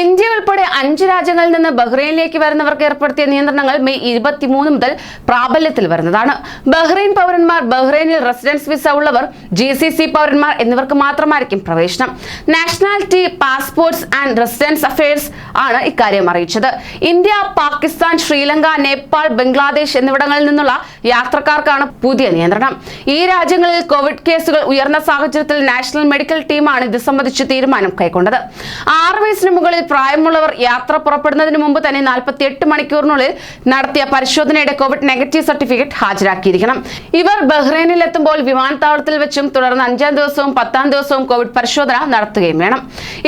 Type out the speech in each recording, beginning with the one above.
India ഉൾപ്പെടെ അഞ്ച് രാജ്യങ്ങളിൽ നിന്ന് ബഹ്റൈനിലേക്ക് വരുന്നവർക്ക് ഏർപ്പെടുത്തിയ നിയന്ത്രണങ്ങൾ മെയ് ഇരുപത്തിമൂന്ന് മുതൽ പ്രാബല്യത്തിൽ വരുന്നതാണ്. ബഹ്റൈൻ പൗരന്മാർ ബഹ്റൈനിൽ റെസിഡൻസ് വിസ ഉള്ളവർ ജി സി സി പൗരന്മാർ എന്നിവർക്ക് മാത്രമായിരിക്കും പ്രവേശനം. Nationality passports and residence affairs ആണ് ഇക്കാര്യം അറിയിച്ചത്. ഇന്ത്യ പാകിസ്ഥാൻ ശ്രീലങ്ക നേപ്പാൾ ബംഗ്ലാദേശ് എന്നിവിടങ്ങളിൽ നിന്നുള്ള യാത്രക്കാർക്കാണ് പുതിയ നിയന്ത്രണം. ഈ രാജ്യങ്ങളിൽ കോവിഡ് കേസുകൾ ഉയർന്ന സാഹചര്യത്തിൽ നാഷണൽ മെഡിക്കൽ ടീമാണ് ഇത് സംബന്ധിച്ച് തീരുമാനം കൈക്കൊണ്ടത്. ആറ് വയസ്സിന് മുകളിൽ പ്രായമുള്ളവർ യാത്ര പുറപ്പെടുന്നതിന് മുമ്പ് തന്നെ നാൽപ്പത്തി എട്ട് മണിക്കൂറിനുള്ളിൽ നടത്തിയ പരിശോധനയുടെ കോവിഡ് നെഗറ്റീവ് സർട്ടിഫിക്കറ്റ് ഹാജരാക്കിയിരിക്കണം. ഇവർ ബഹ്റൈനിൽ എത്തുമ്പോൾ വിമാനത്താവളത്തിൽ വെച്ചും തുടർന്ന് അഞ്ചാം ദിവസവും പത്താം ദിവസവും കോവിഡ് പരിശോധന നടത്തുകയും വേണം.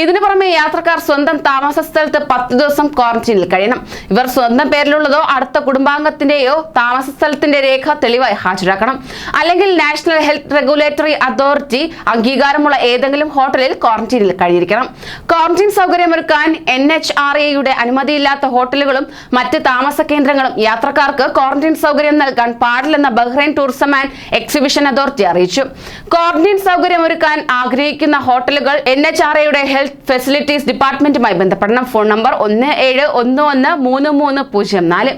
ഇതിനു പുറമെ യാത്രക്കാർ സ്വന്തം താമസ സ്ഥലത്ത് പത്ത് ദിവസം ക്വാറന്റീനിൽ കഴിയണം. ഇവർ സ്വന്തം പേരിലുള്ളതോ അടുത്ത കുടുംബാംഗത്തിന്റെയോ താമസ സ്ഥലത്തിന്റെ രേഖ തെളിവായി ഹാജരാക്കണം. അല്ലെങ്കിൽ നാഷണൽ ഹെൽത്ത് റെഗുലേറ്ററി അതോറിറ്റി അംഗീകാരമുള്ള ഏതെങ്കിലും ഹോട്ടലിൽ ക്വാറന്റീനിൽ കഴിഞ്ഞിരിക്കണം ക്വാറന്റീൻ സൗകര്യമൊരുക്കാൻ എൻ എച്ച് ആർ എയുടെ അനുമതിയില്ലാത്ത ഹോട്ടലുകളും മറ്റ് താമസ കേന്ദ്രങ്ങളും യാത്രക്കാർക്ക് ക്വാറന്റൈൻ സൗകര്യം നൽകാൻ പാടില്ലെന്ന Bahrain tourism and exhibition authority അറിയിച്ചു. ക്വാറന്റീൻ സൗകര്യമൊരുക്കാൻ ആഗ്രഹിക്കുന്ന ഹോട്ടലുകൾ എൻ എച്ച് ആർ എയുടെ ഹെൽത്ത് ഫെസിലിറ്റീസ് ഡിപ്പാർട്ട്മെന്റുമായി ബന്ധപ്പെടണം. ഫോൺ നമ്പർ ഒന്ന് ഏഴ് ഒന്ന് ഒന്ന് മൂന്ന് മൂന്ന് പൂജ്യം നാല്.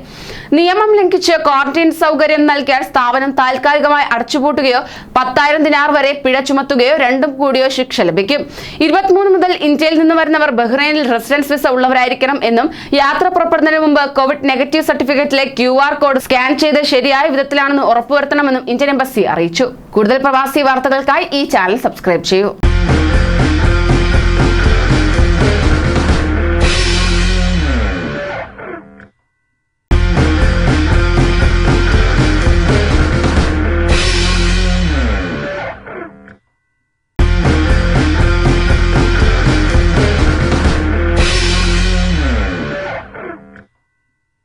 നിയമം ലംഘിച്ച് ക്വാറന്റൈൻ സൗകര്യം നൽകിയാൽ സ്ഥാപനം താൽക്കാലികമായി അടച്ചുപൂട്ടുകയോ പത്തായിരം ദിനാർ വരെ പിഴ ചുമത്തുകയോ രണ്ടും കൂടിയോ ശിക്ഷ ലഭിക്കും. ഇരുപത്തിമൂന്ന് മുതൽ ഇന്ത്യയിൽ നിന്ന് വരുന്നവർ ബഹ്റൈനിൽ റെസിഡൻസ് വിസ ഉള്ളവരായിരിക്കണം എന്നും യാത്ര പുറപ്പെടുന്നതിന് മുമ്പ് കോവിഡ് നെഗറ്റീവ് സർട്ടിഫിക്കറ്റിലെ ക്യു ആർ കോഡ് സ്കാൻ ചെയ്ത് ശരിയായ വിധത്തിലാണെന്ന് ഉറപ്പുവരുത്തണമെന്നും ഇന്ത്യൻ എംബസി അറിയിച്ചു. കൂടുതൽ പ്രവാസി വാർത്തകൾക്കായി ഈ ചാനൽ സബ്സ്ക്രൈബ് ചെയ്യൂ.